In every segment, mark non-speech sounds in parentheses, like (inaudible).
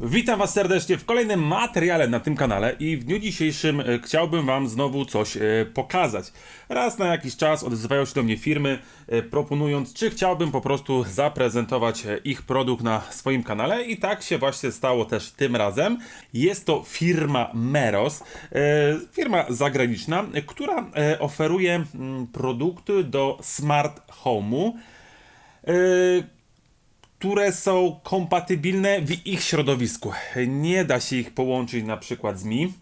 Witam Was serdecznie w kolejnym materiale na tym kanale i w dniu dzisiejszym e, chciałbym Wam znowu coś e, pokazać. Raz na jakiś czas odzywają się do mnie firmy e, proponując, czy chciałbym po prostu zaprezentować ich produkt na swoim kanale i tak się właśnie stało też tym razem. Jest to firma Meros, firma zagraniczna, która oferuje mm, produkty do smart home'u. Które są kompatybilne w ich środowisku. Nie da się ich połączyć na przykład z Mi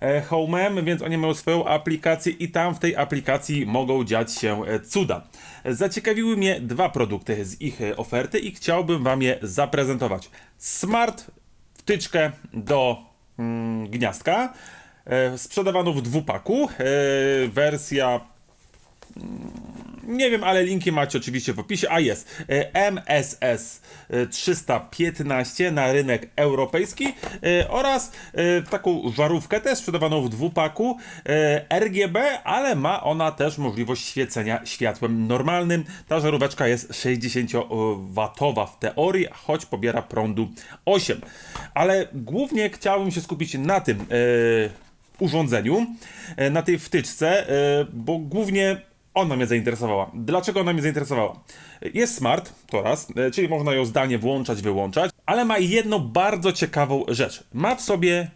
e, Home'em, więc oni mają swoją aplikację i tam w tej aplikacji mogą dziać się e, cuda. Zaciekawiły mnie dwa produkty z ich e, oferty i chciałbym Wam je zaprezentować. Smart wtyczkę do mm, gniazdka, sprzedawaną w dwupaku, wersja nie wiem, ale linki macie oczywiście w opisie. A jest e, MSS e, 315 na rynek europejski e, oraz e, taką żarówkę też sprzedawaną w dwupaku e, RGB, ale ma ona też możliwość świecenia światłem normalnym. Ta żaróweczka jest 60W w teorii, choć pobiera prądu 8. Ale głównie chciałbym się skupić na tym e, urządzeniu, e, na tej wtyczce, e, bo głównie ona mnie zainteresowała. Dlaczego ona mnie zainteresowała? Jest smart, to raz, e, czyli można ją zdalnie włączać, wyłączać, ale ma jedną bardzo ciekawą rzecz. Ma w sobie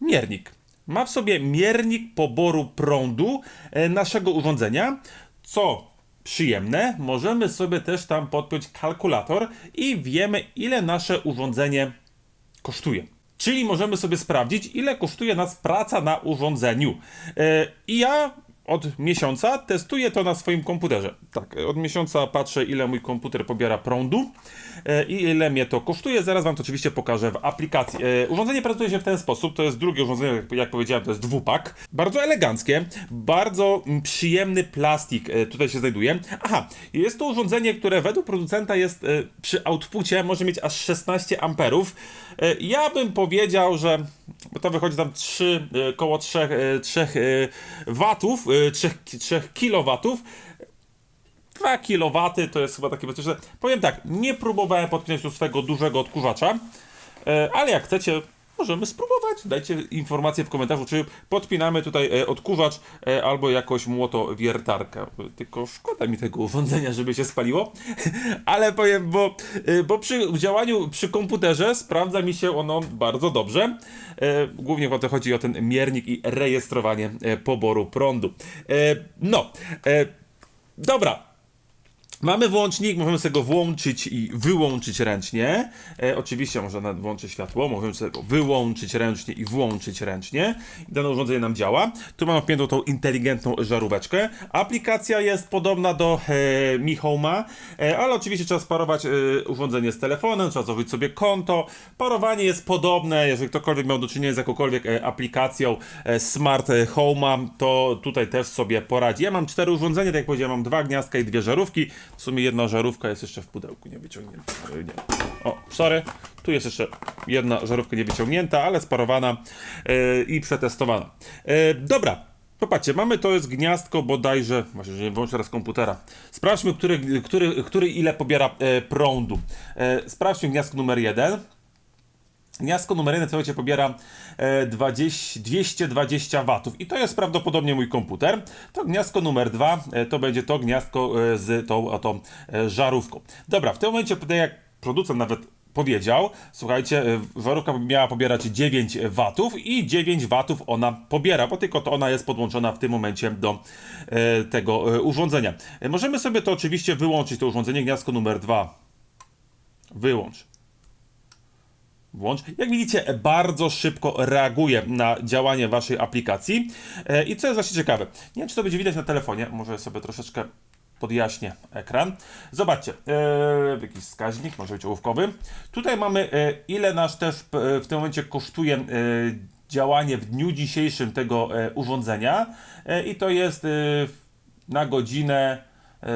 miernik. Ma w sobie miernik poboru prądu e, naszego urządzenia, co przyjemne, możemy sobie też tam podpiąć kalkulator i wiemy, ile nasze urządzenie kosztuje. Czyli możemy sobie sprawdzić, ile kosztuje nas praca na urządzeniu. E, I ja od miesiąca testuję to na swoim komputerze. Tak, od miesiąca patrzę, ile mój komputer pobiera prądu e, i ile mnie to kosztuje. Zaraz Wam to oczywiście pokażę w aplikacji. E, Urządzenie prezentuje się w ten sposób. To jest drugie urządzenie, jak- powiedziałem, to jest dwupak. Bardzo eleganckie, bardzo mm, przyjemny plastik e, tutaj się znajduje. Aha, jest to urządzenie, które według producenta jest e, przy outpucie może mieć aż 16 amperów. E, Ja bym powiedział, że to wychodzi tam 3, e, koło 3, e, 3 e, watów, e, 3, 3 kilowatów. 2 kW to jest chyba takie bezpieczne. Powiem tak, nie próbowałem podpiąć do swego dużego odkurzacza, e, ale jak chcecie, możemy spróbować. Dajcie informację w komentarzu, czy podpinamy tutaj e, odkurzacz e, albo jakoś młotowiertarkę. Tylko szkoda mi tego urządzenia, żeby się spaliło, (laughs) ale powiem, bo, e, bo przy działaniu przy komputerze sprawdza mi się ono bardzo dobrze. Głównie o to chodzi o ten miernik i rejestrowanie poboru prądu. No, dobra, Mamy włącznik, możemy sobie go włączyć i wyłączyć ręcznie. E, oczywiście można nawet włączyć światło, możemy sobie go wyłączyć ręcznie i włączyć ręcznie. Dane urządzenie nam działa. Tu mamy wpiętą tą inteligentną żaróweczkę. Aplikacja jest podobna do e, Mi Home'a, e, ale oczywiście trzeba sparować e, urządzenie z telefonem, trzeba założyć sobie konto. Parowanie jest podobne, jeżeli ktokolwiek miał do czynienia z jakąkolwiek e, aplikacją e, Smart Home'a, to tutaj też sobie poradzi. Ja mam cztery urządzenia, tak jak powiedziałem, mam dwa gniazdka i dwie żarówki. W sumie jedna żarówka jest jeszcze w pudełku, nie wyciągnięta. E, Nie. O, sorry. Tu jest jeszcze jedna żarówka nie wyciągnięta, ale sparowana e, i przetestowana. E, dobra. Popatrzcie, mamy to jest gniazdko bodajże, właśnie, że nie wyłączę teraz komputera. Sprawdźmy, który, który, który ile pobiera e, prądu. E, sprawdźmy gniazdko numer jeden. Gniazdko numer 1 słuchajcie, pobiera e, 20, 220 watów i to jest prawdopodobnie mój komputer. To gniazdko numer 2 e, to będzie to gniazdko e, z tą oto e, żarówką. Dobra, w tym momencie, jak producent nawet powiedział, słuchajcie, e, żarówka miała pobierać 9 watów i 9 watów ona pobiera, bo tylko to ona jest podłączona w tym momencie do e, tego e, urządzenia. E, możemy sobie to oczywiście wyłączyć, to urządzenie, gniazdko numer 2. Wyłącz. Włącz. Jak widzicie, bardzo szybko reaguje na działanie waszej aplikacji. E, I co jest właśnie ciekawe, nie wiem, czy to będzie widać na telefonie, może sobie troszeczkę podjaśnię ekran. Zobaczcie, e, jakiś wskaźnik, może być ołówkowy. Tutaj mamy, e, ile nasz też w tym momencie kosztuje e, działanie w dniu dzisiejszym tego e, urządzenia. E, I to jest e, na godzinę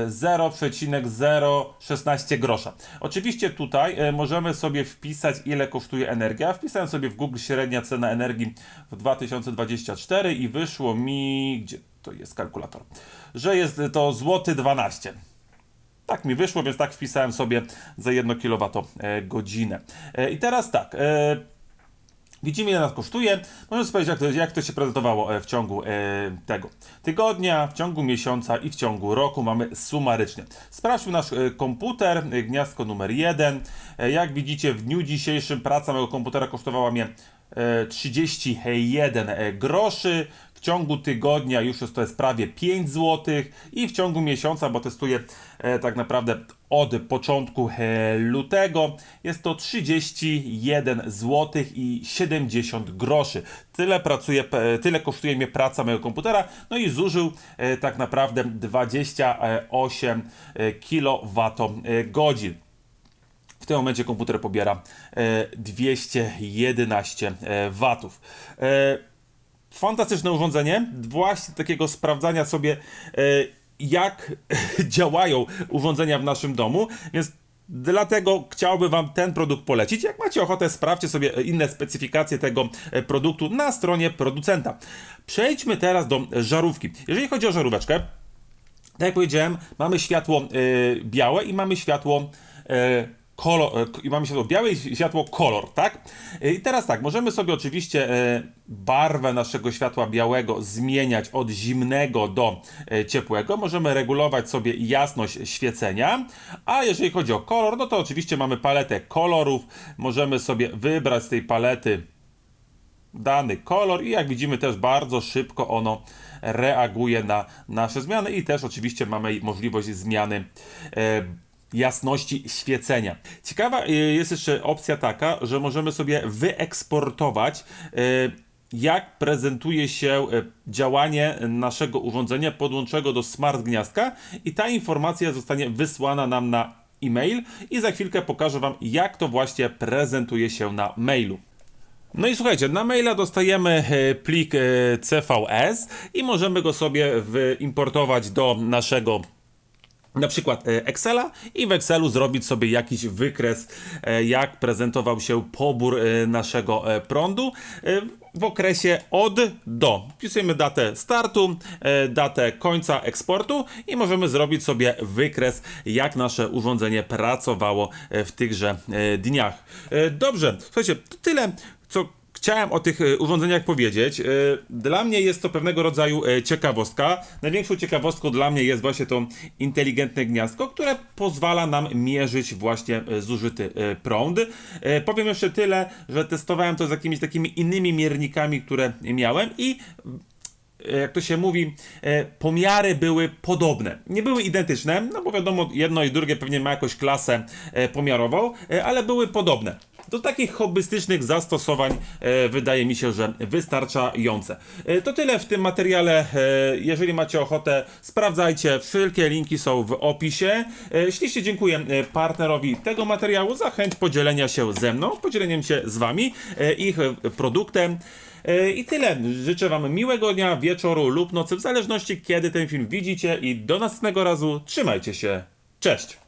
0,016 grosza. Oczywiście tutaj e, możemy sobie wpisać ile kosztuje energia. Wpisałem sobie w Google średnia cena energii w 2024 i wyszło mi, gdzie to jest kalkulator, że jest to złoty 12. tak mi wyszło, więc tak wpisałem sobie za 1 kWh. I teraz tak. Widzimy, ile nas kosztuje. Możemy spojrzeć, jak to, jak to się prezentowało e, w ciągu e, tego tygodnia, w ciągu miesiąca i w ciągu roku. Mamy sumarycznie. Sprawdźmy nasz e, komputer, gniazdko numer 1. E, jak widzicie, w dniu dzisiejszym praca mojego komputera kosztowała mnie e, 31 e, groszy. Ciągu tygodnia już jest to jest prawie 5 zł i w ciągu miesiąca, bo testuję e, tak naprawdę od początku e, lutego, jest to 31 zł i 70 groszy. Tyle pracuje, e, tyle kosztuje mnie praca mojego komputera, no i zużył e, tak naprawdę 28 kWh. W tym momencie komputer pobiera e, 211 e, watów. Fantastyczne urządzenie, właśnie takiego sprawdzania sobie, e, jak (laughs) działają urządzenia w naszym domu, więc Dlatego chciałbym Wam ten produkt polecić. Jak macie ochotę, sprawdźcie sobie inne specyfikacje tego e, produktu na stronie producenta. Przejdźmy teraz do żarówki. Jeżeli chodzi o żaróweczkę, tak jak powiedziałem, mamy światło e, białe i mamy światło kolor, e, i mamy światło białe i światło kolor, tak? E, I teraz tak, możemy sobie oczywiście e, barwę naszego światła białego zmieniać od zimnego do ciepłego. Możemy regulować sobie jasność świecenia, a jeżeli chodzi o kolor, no to oczywiście mamy paletę kolorów. Możemy sobie wybrać z tej palety dany kolor i jak widzimy też bardzo szybko ono reaguje na nasze zmiany i też oczywiście mamy możliwość zmiany e, jasności świecenia. Ciekawa e, jest jeszcze opcja taka, że możemy sobie wyeksportować e, jak prezentuje się e, działanie naszego urządzenia podłączonego do smart gniazdka i ta informacja zostanie wysłana nam na e-mail i za chwilkę pokażę Wam jak to właśnie prezentuje się na mailu. No i słuchajcie, na maila dostajemy plik CVS i możemy go sobie wyimportować do naszego na przykład e, Excela i w Excelu zrobić sobie jakiś wykres, e, jak prezentował się pobór e, naszego prądu w okresie od do. Wpisujemy datę startu, datę końca eksportu i możemy zrobić sobie wykres, jak nasze urządzenie pracowało w tychże dniach. Dobrze, słuchajcie, to tyle, co Chciałem o tych e, urządzeniach powiedzieć. E, Dla mnie jest to pewnego rodzaju e, ciekawostka. Największą ciekawostką dla mnie jest właśnie to inteligentne gniazdko, które pozwala nam mierzyć właśnie zużyty prąd. Powiem jeszcze tyle, że testowałem to z jakimiś takimi innymi miernikami, które miałem i jak to się mówi, pomiary były podobne. Nie były identyczne, no bo wiadomo, jedno i drugie pewnie ma jakąś klasę pomiarową, ale były podobne. Do takich hobbystycznych zastosowań e, wydaje mi się, że wystarczające. E, to tyle w tym materiale. E, jeżeli macie ochotę, sprawdzajcie. Wszelkie linki są w opisie. E, ślicznie dziękuję e, partnerowi tego materiału za chęć podzielenia się ze mną, podzieleniem się z wami e, ich produktem. E, I tyle. Życzę Wam miłego dnia, wieczoru lub nocy, w zależności kiedy ten film widzicie. I do następnego razu. Trzymajcie się. Cześć!